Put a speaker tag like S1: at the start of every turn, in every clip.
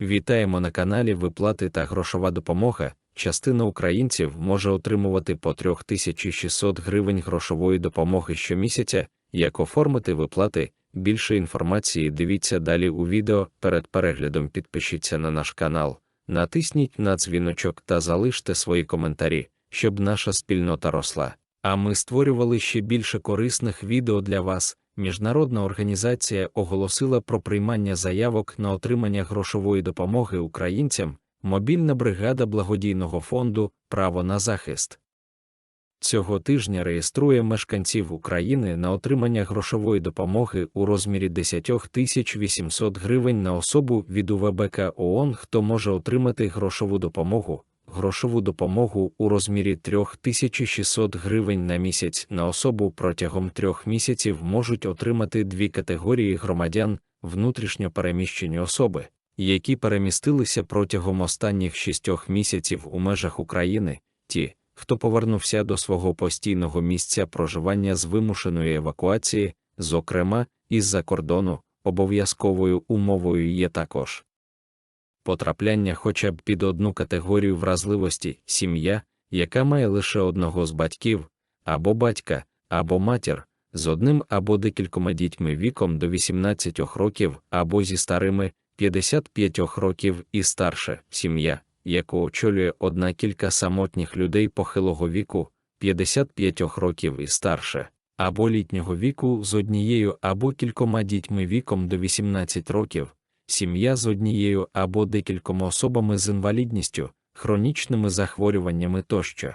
S1: Вітаємо на каналі Виплати та грошова допомога. Частина українців може отримувати по 3600 гривень грошової допомоги щомісяця. Як оформити виплати? Більше інформації дивіться далі у відео. Перед переглядом підпишіться на наш канал, натисніть на дзвіночок та залиште свої коментарі, щоб наша спільнота росла. А ми створювали ще більше корисних відео для вас. Міжнародна організація оголосила про приймання заявок на отримання грошової допомоги українцям, мобільна бригада благодійного фонду Право на захист. Цього тижня реєструє мешканців України на отримання грошової допомоги у розмірі 10 800 гривень на особу від УВБК ООН, хто може отримати грошову допомогу, грошову допомогу у розмірі 3600 гривень на місяць на особу протягом трьох місяців можуть отримати дві категорії громадян внутрішньо переміщені особи, які перемістилися протягом останніх шістьох місяців у межах України, ті, хто повернувся до свого постійного місця проживання з вимушеної евакуації, зокрема, із-за кордону, обов'язковою умовою є також потрапляння хоча б під одну категорію вразливості сім'я, яка має лише одного з батьків, або батька, або матір, з одним або декількома дітьми віком до 18 років, або зі старими 55 років і старше сім'я, яку очолює одна кілька самотніх людей похилого віку 55 років і старше. Або літнього віку з однією або кількома дітьми віком до 18 років, сім'я з однією або декількома особами з інвалідністю, хронічними захворюваннями тощо.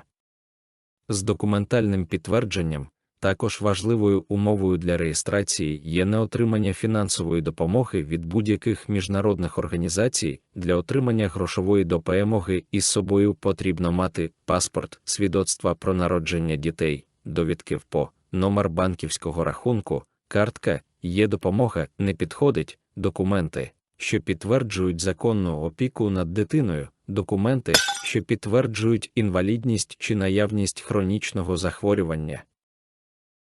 S1: З документальним підтвердженням, також важливою умовою для реєстрації є неотримання фінансової допомоги від будь-яких міжнародних організацій. Для отримання грошової допомоги із собою потрібно мати паспорт, свідоцтва про народження дітей, довідки в ПО, номер банківського рахунку, картка, є допомога, не підходить, документи, що підтверджують законну опіку над дитиною, документи, що підтверджують інвалідність чи наявність хронічного захворювання,